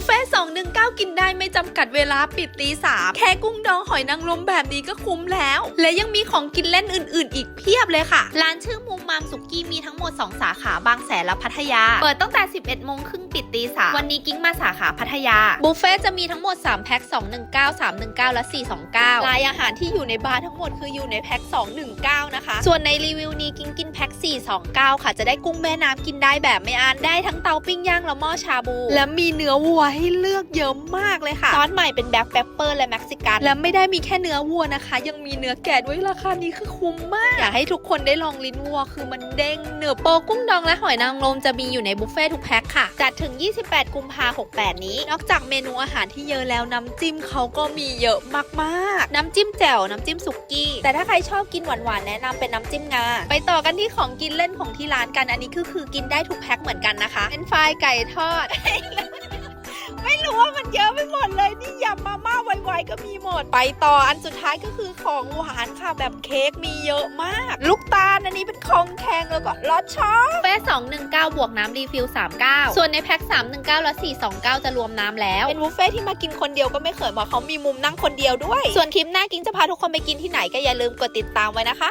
ฟเฟ่สองหนึ่งเก้ากินได้ไม่จำกัดเวลาปิดตีสามแค่กุ้งดองหอยนางรมแบบนี้ก็คุ้มแล้ว และยังมีของกินเล่นอื่น ๆ อีกเพียบเลยค่ะ ร้านชื่อมุมมามสุกี้มีทั้งหมด 2 สาขาบางแสนและพัทยา เปิดตั้งแต่ 11โมงครึ่งปิดตีสามวันนี้กิ้งมาสาขาพัทยา บุฟเฟ่จะมีทั้งหมด 3 แพ็ค 219 319 และ 429 รายอาหารที่อยู่ในบาร์ทั้งหมดคืออยู่ในแพ็ค 219 นะคะ ส่วนในรีวิวนี้กิ้งกินแพ็ค 429 ค่ะ จะได้กุ้งแม่น้ำกินได้แบบไม่อันได้ทั้งเตาปิ้งย่างและหม้อชาบู และมีเนื้อวัวให้เลือกเยอะมากเลยค่ะซอสใหม่เป็นแบล็คเปปเปอร์และเม็กซิกัน และไม่ได้มีแค่เนื้อวัวนะคะ ยังมีเนื้อแกะด้วยราคานี้คือคุ้มมาก อยากให้ทุกคนได้ลองลิ้นวัว คือมันเด้งเนื้อโปกุ้งดองและหอยนางรมจะมีอยู่ในบุฟเฟ่ทุกแพ็คค่ะ จัดถึง 28 กุมภา68 นี้ นอกจากเมนูอาหารที่เยอะแล้วน้ำจิ้มเขาก็มีเยอะมากๆ น้ำจิ้มแจ่วน้ำจิ้มสุกี้ แต่ถ้าใครชอบกินหวานๆแนะนำเป็นน้ำจิ้มงา ไปต่อกันที่ของกินเล่นของที่ร้านกันอันนี้คือคือกินได้ทุกแพ็คเหมือนกันนะคะเป็นไฟรายไก่ทอด ก็มีหมด ไปต่ออันสุดท้ายก็คือของหวานค่ะแบบเค้กมีเยอะมาก ลูกตาลอันนี้เป็นของแข็งแล้วก็ลอดช่องเฟ่สองหนึ่งเก้าบวกน้ำรีฟิลสามเก้าส่วนในแพ็คสามหนึ่งเก้าและสี่สองเก้าจะรวมน้ำแล้ว เป็นบุฟเฟ่ที่มากินคนเดียวก็ไม่เขินเพราะเขามีมุมนั่งคนเดียวด้วย ส่วนคลิปหน้ากิ้งจะพาทุกคนไปกินที่ไหนก็อย่าลืมกดติดตามไว้นะคะ